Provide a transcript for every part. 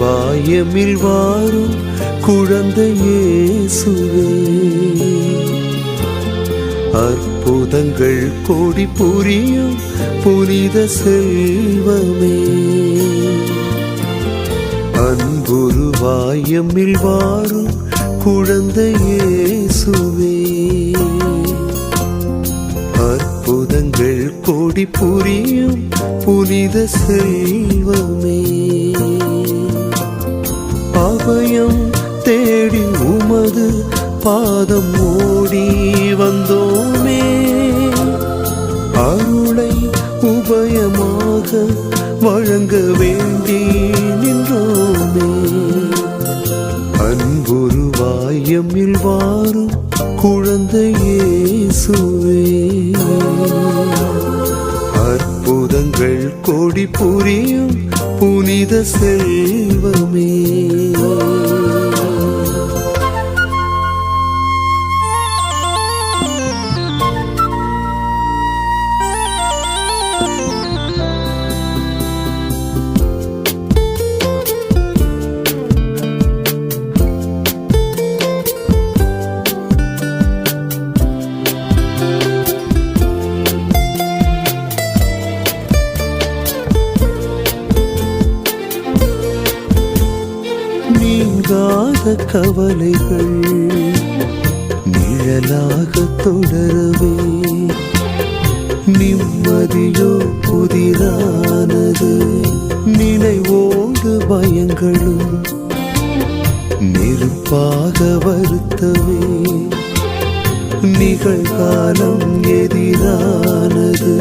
வாயமில் வாரும் குழந்தையே சுவே அற்புதங்கள் கோடி புரியும் புனித செல்வமே. அன்புரு வாயமில் வாரும் குழந்தையே சுவே அற்புதங்கள் கோடி புரியும் புனித செல்வமே. அபயம் தேடி உமது பாதம் ஓடி வந்தோமே. அருளை உபயமாக வழங்க வேண்டி நின்றோமே. அன்புரு வாயமில் வாரும் குழந்தையேசுவே அற்புதங்கள் கோடி புரியும் புனித செல்வமே. நீங்காத கவலைகள் நிழலாக தொடரவே. நிம்மதியோ புதிரானது நினைவோடு பயங்களும் நெருப்பாக வருத்தவே. நிகழ்காலம் எதிரானது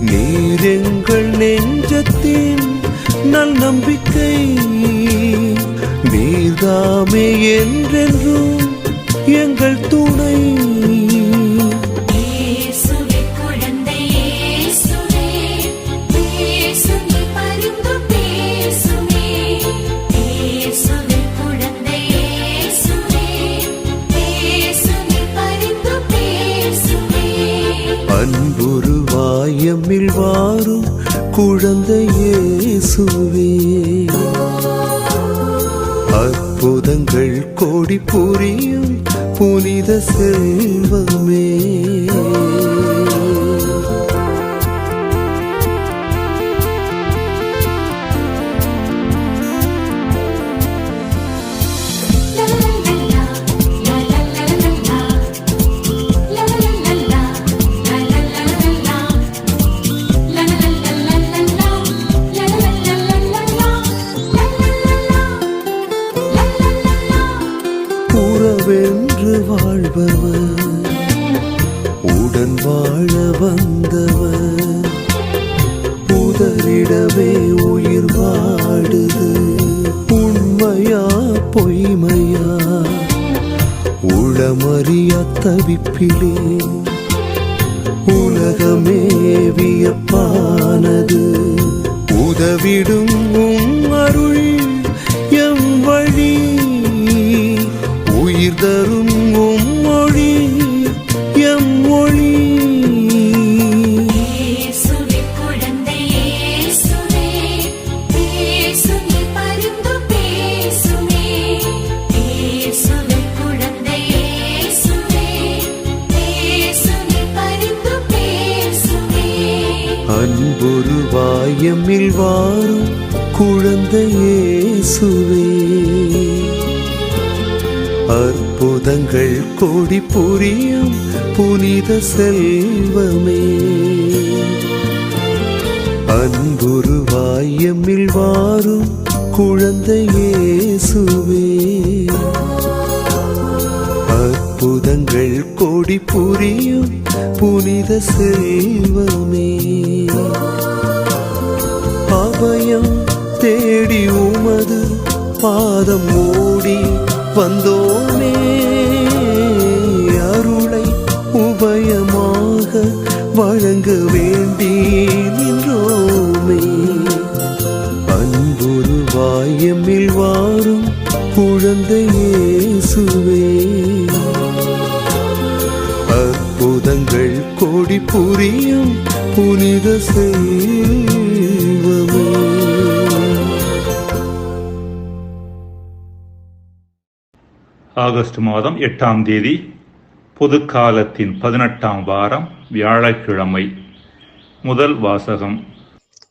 நீரெங்கள் நெஞ்சத்தின் நல் நம்பிக்கை. நீர்தாமே என்றென்றும் உளமறிய தவிப்பிலே உலகமே வியப்பானது. உதவிடும் அருள் எம் வழி உயிர் தரும் வாயமில் வாரும் குழந்தையேசுவே அற்புதங்கள் கோடி புரியும் புனித செல்வமே. அன்புருவாயமில் வாரும் குழந்தையேசுவே அற்புதங்கள் கோடி புரியும் புனித செல்வமே. பாதம் ஓடி வந்தோமே. அருளை உபயமாக வழங்க வேண்டி நின்றோமே. அன்பொரு வாயமில் வாரும் குழந்தையே சுவே அற்புதங்கள் கோடி புரியும் புனித செல்வமே ஆகஸ்ட் மாதம் எட்டாம் தேதி பொதுக்காலத்தின் பதினெட்டாம் வாரம் வியாழக்கிழமை. முதல் வாசகம்.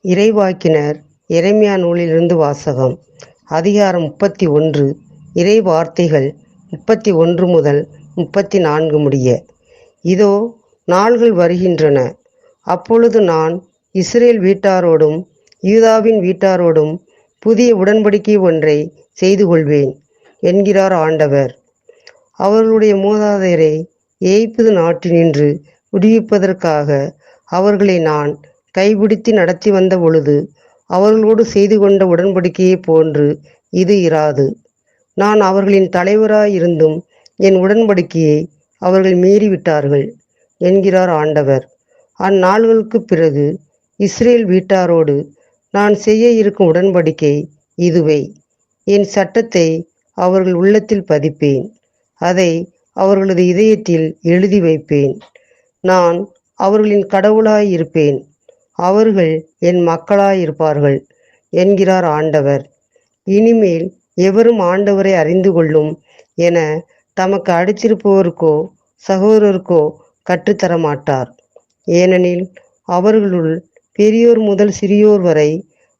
இறைவாக்கினர் இறைமையா நூலிலிருந்து வாசகம். அதிகாரம் முப்பத்தி ஒன்று இறை வார்த்தைகள் முப்பத்தி ஒன்று முதல் முப்பத்தி நான்கு முடிய. இதோ நாள்கள் வருகின்றன. அப்பொழுது நான் இஸ்ரேல் வீட்டாரோடும் யூதாவின் வீட்டாரோடும் புதிய உடன்படிக்கை ஒன்றை செய்து கொள்வேன் என்கிறார் ஆண்டவர். அவர்களுடைய மூதாதையரை ஏய்ப்பது நாட்டினின்று விடுவிப்பதற்காக அவர்களை நான் கைபிடித்து நடத்தி வந்த பொழுது அவர்களோடு செய்து கொண்ட உடன்படிக்கையைப் போன்று இது இராது. நான் அவர்களின் தலைவராயிருந்தும் என் உடன்படிக்கையை அவர்கள் மீறிவிட்டார்கள் என்கிறார் ஆண்டவர். அந்நாள்களுக்குப் பிறகு இஸ்ரேல் வீட்டாரோடு நான் செய்ய இருக்கும் உடன்படிக்கை இதுவே. என் சட்டத்தை அவர்கள் உள்ளத்தில் பதிப்பேன். அதை அவர்களது இதயத்தில் எழுதி வைப்பேன். நான் அவர்களின் கடவுளாயிருப்பேன் அவர்கள் என் மக்களாயிருப்பார்கள் என்கிறார் ஆண்டவர். இனிமேல் எவரும் ஆண்டவரை அறிந்து கொள்ளும் என தமக்கு அடித்திருப்பவருக்கோ சகோதரருக்கோ கற்றுத்தர மாட்டார். ஏனெனில் அவர்களுள் பெரியோர் முதல் சிறியோர் வரை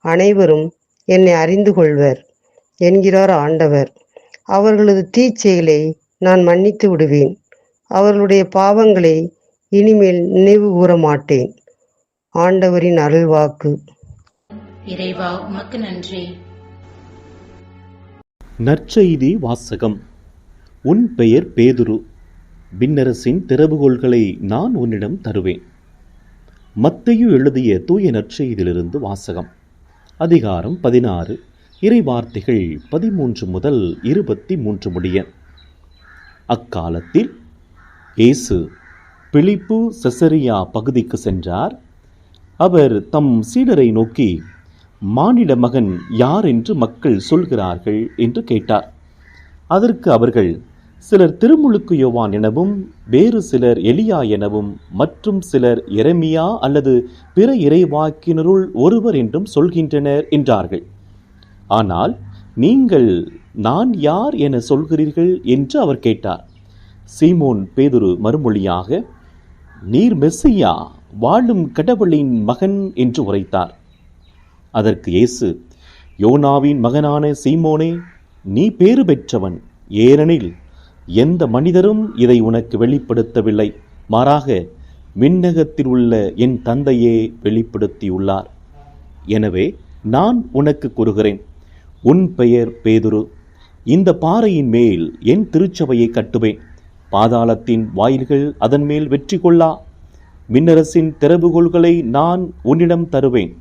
அனைவரும் என்னை அறிந்து கொள்வர் என்கிறார் ஆண்டவர். அவர்களது தீச்செயலை நான் மன்னித்து விடுவேன். அவர்களுடைய பாவங்களை இனிமேல் நினைவு கூற மாட்டேன் ஆண்டவரின் அருள்வாக்கு. இறைவா உமக்கு நன்றி. நற்செய்தி வாசகம். உன் பெயர் பேதுரு. விண்ணரசின் திறவுகோள்களை நான் உன்னிடம் தருவேன். மத்தையு எழுதிய தூய நற்செய்தியிலிருந்து வாசகம். அதிகாரம் பதினாறு. இறைவார்த்தைகள் பதிமூன்று முதல் இருபத்தி மூன்று முடிய. அக்காலத்தில் இயேசு பிலிப்பு செசரியா பகுதிக்கு சென்றார். அவர் தம் சீடரை நோக்கி மானிட மகன் யார் என்று மக்கள் சொல்கிறார்கள்? என்று கேட்டார். அதற்கு அவர்கள் சிலர் திருமுழுக்கு யோவான் எனவும் வேறு சிலர் எலியா எனவும் மற்றும் சிலர் எரமியா அல்லது பிற இறைவாக்கினருள் ஒருவர் என்றும் சொல்கின்றனர் என்றார்கள். ஆனால் நீங்கள் நான் யார் என சொல்கிறீர்கள் என்று அவர் கேட்டார். சீமோன் பேதுரு மறுமொழியாக நீர் மெஸ்ஸையா வாழும் கடவுளின் மகன் என்று உரைத்தார். அதற்கு இயேசு யோனாவின் மகனான சீமோனே நீ பேறு பெற்றவன். ஏனெனில் எந்த மனிதரும் இதை உனக்கு வெளிப்படுத்தவில்லை. மாறாக விண்ணகத்தில் உள்ள என் தந்தையே வெளிப்படுத்தியுள்ளார். எனவே நான் உனக்கு கூறுகிறேன். உன் பெயர் பேதுரு. இந்த பாறையின் மேல் என் திருச்சபையை கட்டுவேன். பாதாளத்தின் வாயில்கள் அதன் மேல் வெற்றி கொள்ளா. மின்னரசின் திறவுகோள்களை நான் உன்னிடம் தருவேன்.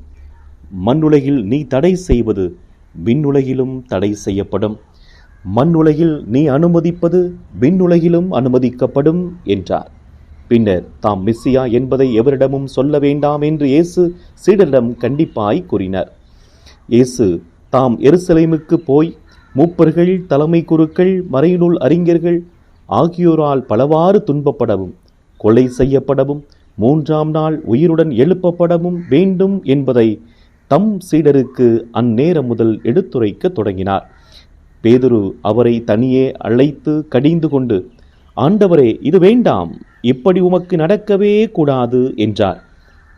மண்ணுலகில் நீ தடை செய்வது விண்ணுலகிலும் தடை செய்யப்படும். மண்ணுலகில் நீ அனுமதிப்பது விண்ணுலகிலும் அனுமதிக்கப்படும் என்றார். பின்னர் தாம் மிஸ்ஸியா என்பதை எவரிடமும் சொல்ல வேண்டாம் என்று இயேசு சீடரிடம் கண்டிப்பாய் கூறினார். இயேசு தாம் எருசலேமுக்கு போய் மூப்பர்கள் தலைமை குருக்கள் மறைநூல் அறிஞர்கள் ஆகியோரால் பலவாறு துன்பப்படவும் கொலை செய்யப்படவும் மூன்றாம் நாள் உயிருடன் எழுப்பப்படவும் வேண்டும் என்பதை தம் சீடருக்கு அந்நேரம் முதல் எடுத்துரைக்கத் தொடங்கினார். பேதுரு அவரை தனியே அழைத்து கடிந்து கொண்டு ஆண்டவரே இது வேண்டாம் இப்படி உமக்கு நடக்கவே கூடாது என்றார்.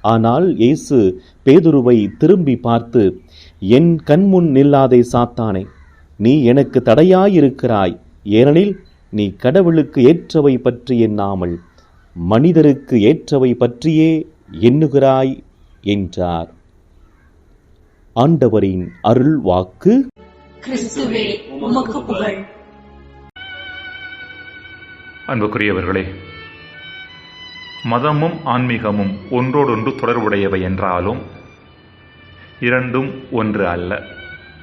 ஆனால் இயேசு பேதுருவை திரும்பி பார்த்து என் கண்முன் நில்லாதே சாத்தானே நீ எனக்கு தடையாயிருக்கிறாய். ஏனெனில் நீ கடவுளுக்கு ஏற்றவை பற்றி எண்ணாமல் மனிதருக்கு ஏற்றவை பற்றியே எண்ணுகிறாய் என்றார். ஆண்டவரின் அருள் வாக்கு. கிறிஸ்துவே உமக்கு புகழ். அன்புக்குரியவர்களே மதமும் ஆன்மீகமும் ஒன்றோடொன்று தொடர்புடையவை என்றாலும் இரண்டும் ஒன்று அல்ல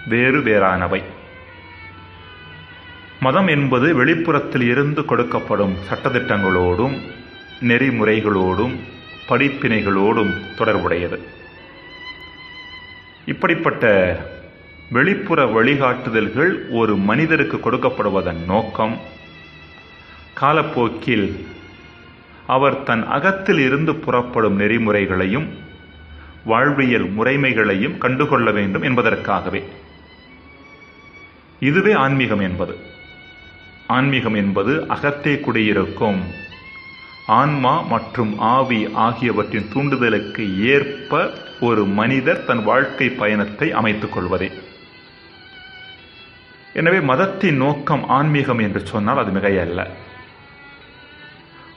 வேறு வேறானவை. மதம் என்பது வெளிப்புறத்தில் இருந்து கொடுக்கப்படும் சட்டதிட்டங்களோடும் நெறிமுறைகளோடும் படிப்பினைகளோடும் தொடர்புடையது. இப்படிப்பட்ட வெளிப்புற வழிகாட்டுதல்கள் ஒரு மனிதருக்கு கொடுக்கப்படுவதன் நோக்கம் காலப்போக்கில் அவர் தன் அகத்தில் இருந்து புறப்படும் நெறிமுறைகளையும் வாழ்வியல் முறைமைகளையும் கண்டுகொள்ள வேண்டும் என்பதற்காகவே. இதுவே ஆன்மீகம் என்பது. ஆன்மீகம் என்பது அகத்தே குடியிருக்கும் ஆன்மா மற்றும் ஆவி ஆகியவற்றின் தூண்டுதலுக்கு ஏற்ப ஒரு மனிதர் தன் வாழ்க்கை பயணத்தை அமைத்துக் கொள்வதே. எனவே மதத்தின் நோக்கம் ஆன்மீகம் என்று சொன்னால் அது மிகையல்ல.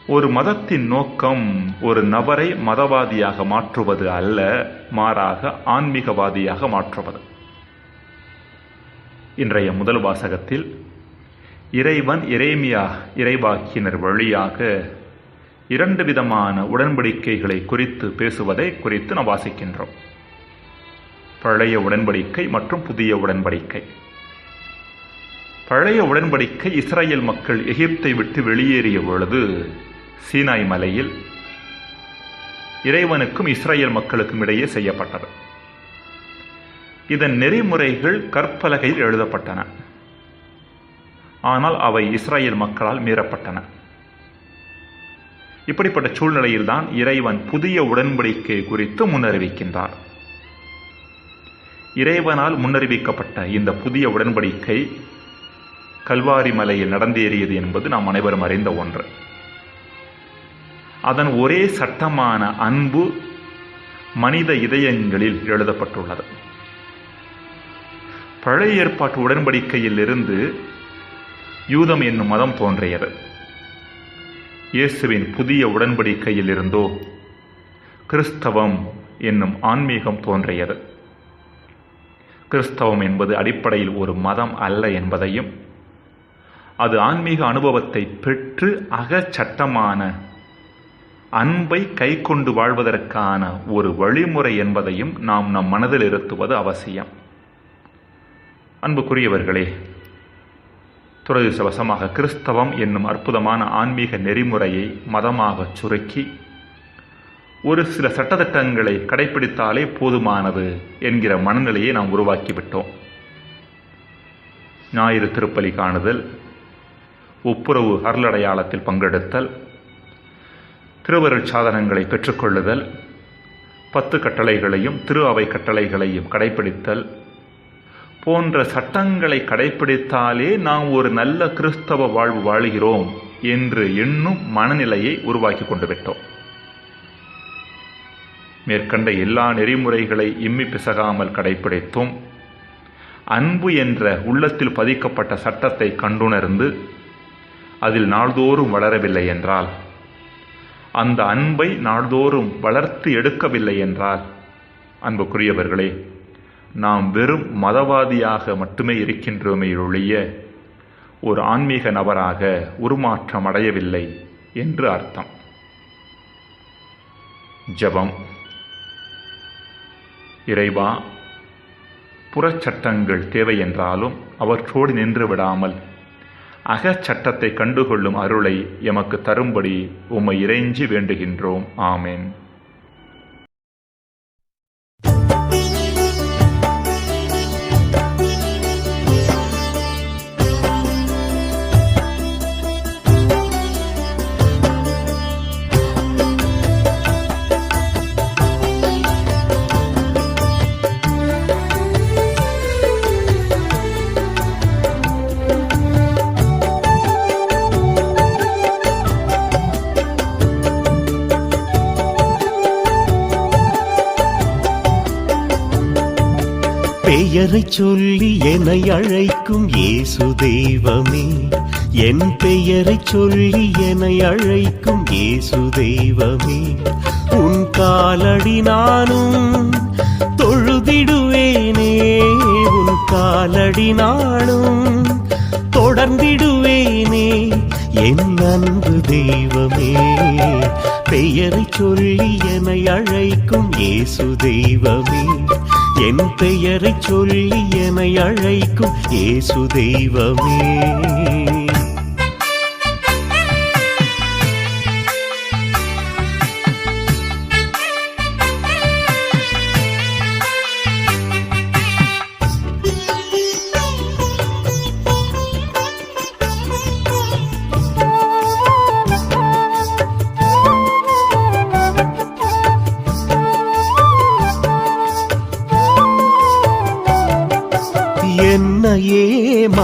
ஒரு மதத்தின் நோக்கம் ஒரு நபரை மதவாதியாக மாற்றுவது அல்ல மாறாக ஆன்மீகவாதியாக மாற்றுவது. இன்றைய முதல் வாசகத்தில் இறைவன் இறைமியா இறைவாக்கினர் வழியாக இரண்டு விதமான உடன்படிக்கைகளை குறித்து பேசுவதை குறித்து நாம் வாசிக்கின்றோம். பழைய உடன்படிக்கை மற்றும் புதிய உடன்படிக்கை. பழைய உடன்படிக்கை இஸ்ரேல் மக்கள் எகிப்தை விட்டு வெளியேறிய பொழுது சீனாய் மலையில் இறைவனுக்கும் இஸ்ரேல் மக்களுக்கும் இடையே செய்யப்பட்டது. இதன் நெறிமுறைகள் கற்பலகையில் எழுதப்பட்டன. ஆனால் அவை இஸ்ரேல் மக்களால் மீறப்பட்டன. இப்படிப்பட்ட சூழ்நிலையில்தான் இறைவன் புதிய உடன்படிக்கை குறித்து முன்னறிவிக்கின்றார். இறைவனால் முன்னறிவிக்கப்பட்ட இந்த புதிய உடன்படிக்கை கல்வாரி மலையில் நடந்தேறியது என்பது நாம் அனைவரும் அறிந்த ஒன்று. அதன் ஒரே சட்டமான அன்பு மனித இதயங்களில் எழுதப்பட்டுள்ளது. பழைய ஏற்பாட்டு உடன்படிக்கையில் இருந்து யூதம் என்னும் மதம் தோன்றியது. இயேசுவின் புதிய உடன்படிக்கையில் இருந்தோ கிறிஸ்தவம் என்னும் ஆன்மீகம் தோன்றியது. கிறிஸ்தவம் என்பது அடிப்படையில் ஒரு மதம் அல்ல என்பதையும் அது ஆன்மீக அனுபவத்தை பெற்று அகச்சட்டமான அன்பை கைக்கொண்டு வாழ்வதற்கான ஒரு வழிமுறை என்பதையும் நாம் நம் மனதில் இருத்துவது அவசியம். அன்புக்குரியவர்களே துரதிசவசமாக கிறிஸ்தவம் என்னும் அற்புதமான ஆன்மீக நெறிமுறையை மதமாக சுருக்கி ஒரு சில சட்டத்திட்டங்களை கடைபிடித்தாலே போதுமானது என்கிற மனநிலையை நாம் உருவாக்கிவிட்டோம். ஞாயிறு திருப்பலி காணுதல் ஒப்புரவு அருளடையாளத்தில் பங்கெடுத்தல் திருவருள் சாதனங்களை பெற்றுக்கொள்ளுதல் பத்து கட்டளைகளையும் திரு அவை கட்டளைகளையும் கடைபிடித்தல் போன்ற சட்டங்களை கடைபிடித்தாலே நாம் ஒரு நல்ல கிறிஸ்தவ வாழ்வு வாழுகிறோம் என்று எண்ணும் மனநிலையை உருவாக்கி கொண்டு விட்டோம். மேற்கண்ட எல்லா நெறிமுறைகளை இம்மி பிசகாமல் கடைபிடித்தும் அன்பு என்ற உள்ளத்தில் பதிக்கப்பட்ட சட்டத்தை கண்டுணர்ந்து அதில் நாள்தோறும் வளரவில்லை என்றால் அந்த அன்பை நாள்தோறும் வளர்த்து எடுக்கவில்லை என்றால் அன்புக்குரியவர்களே நாம் வெறும் மதவாதியாக மட்டுமே இருக்கின்றோமே ஒழிய ஒரு ஆன்மீக நபராக உருமாற்றம் அடையவில்லை என்று அர்த்தம். ஜெபம். இறைவா புறச்சட்டங்கள் தேவை என்றாலும் அவற்றோடு நின்று விடாமல் அகச்சட்டத்தை கண்டுகொள்ளும் அருளை எமக்கு தரும்படி உம்மை இறைஞ்சி வேண்டுகின்றோம். ஆமேன். பெயரை சொல்லி என்னை அழைக்கும் இயேசு தெய்வமே. என் பெயரை சொல்லி என்னை அழைக்கும் இயேசு தெய்வமே. உன் காலடி நானும் தொழுதிடுவேனே. உன் காலடி நானும் தொடர்ந்திடுவேனே. என் அன்பு தெய்வமே. பெயரை சொல்லி என்னை அழைக்கும் இயேசு தெய்வமே. என் பெயரை சொல்லி என்னை அழைக்கும் இயேசு தெய்வமே.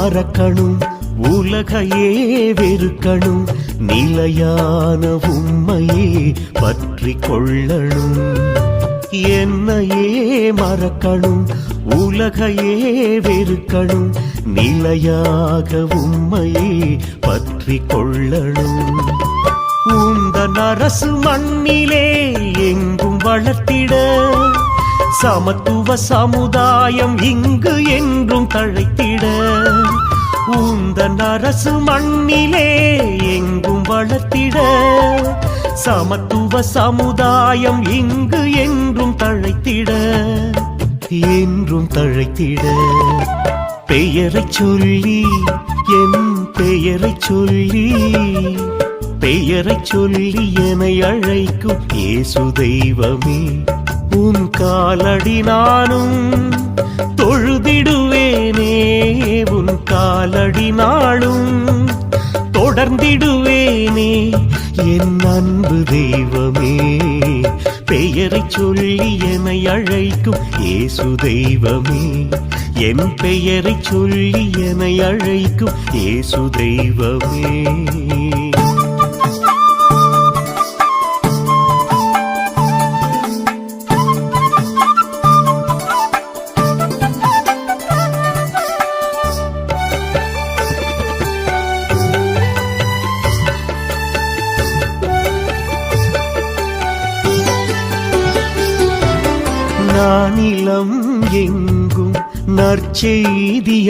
மறக்கணும் உலகையே வெறுக்கணும் நிலையான உண்மையே பற்றி கொள்ளணும். என்னையே மறக்கணும் உலகையே வெறுக்கணும் நிலையாக உண்மையே பற்றி கொள்ளணும். உந்த நரசு மண்ணிலே எங்கும் வளர்த்திட சமத்துவ சமுதாயம் இங்கு என்றும் தழைத்திட. உந்தன் அரசு மண்ணிலே எங்கும் வளர்த்திட. சமத்துவ சமுதாயம் இங்கு என்றும் தழைத்திட. என்றும் தழைத்திட. பெயரை சொல்லி என் பெயரை சொல்லி. பெயரை சொல்லி என அழைக்கும் இயேசு தெய்வமே. உன் காலடி நானும் தொழுதிடுவேனே உன் காலடி நாளும் தொடர்ந்திடுவேனே. என் அன்பு தெய்வமே பெயரை சொல்லி என அழைக்கும் ஏசு தெய்வமே. என் பெயரை சொல்லி என அழைக்கும் ஏசு தெய்வமே.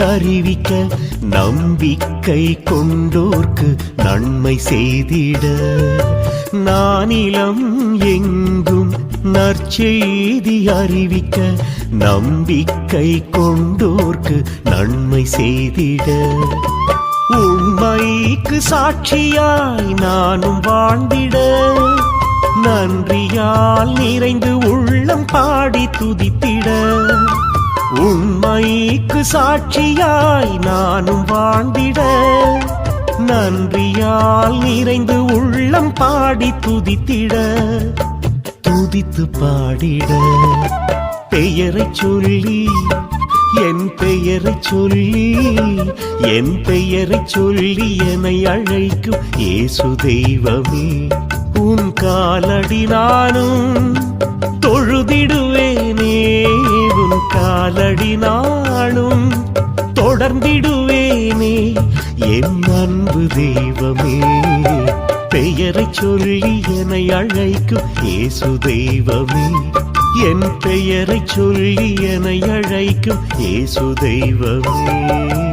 அறிவிக்க நம்பிக்கை கொண்டோர்க்கு நன்மை செய்திட. நானிலம் எங்கும் நற்செய்தி அறிவிக்க நம்பிக்கை கொண்டோர்க்கு நன்மை செய்திட. உண்மைக்கு சாட்சியாய் நானும் வாழ்ந்திட. நன்றியால் நிறைந்து உள்ளம் பாடி துதித்திட. உண்மைக்கு சாட்சியாய் நானும் வாழ்ந்திட நன்றியால் நிறைந்து உள்ளம் பாடி துதித்திட துதித்து பாடிட. பெயரை சொல்லி என் பெயரை சொல்லி என் பெயரை சொல்லி என்னை அழைக்கும் ஏசு தெய்வமே. உன் காலடி நானும் தொழுதிடுவேனே. உன் காலடி நாளும் தொடர்ந்திடுவேனே. என் அன்பு தெய்வமே பெயரை சொல்லி என்னை அழைக்கும் ஏசு தெய்வமே என் பெயரை சொல்லி என்னை அழைக்கும் ஏசு தெய்வமே.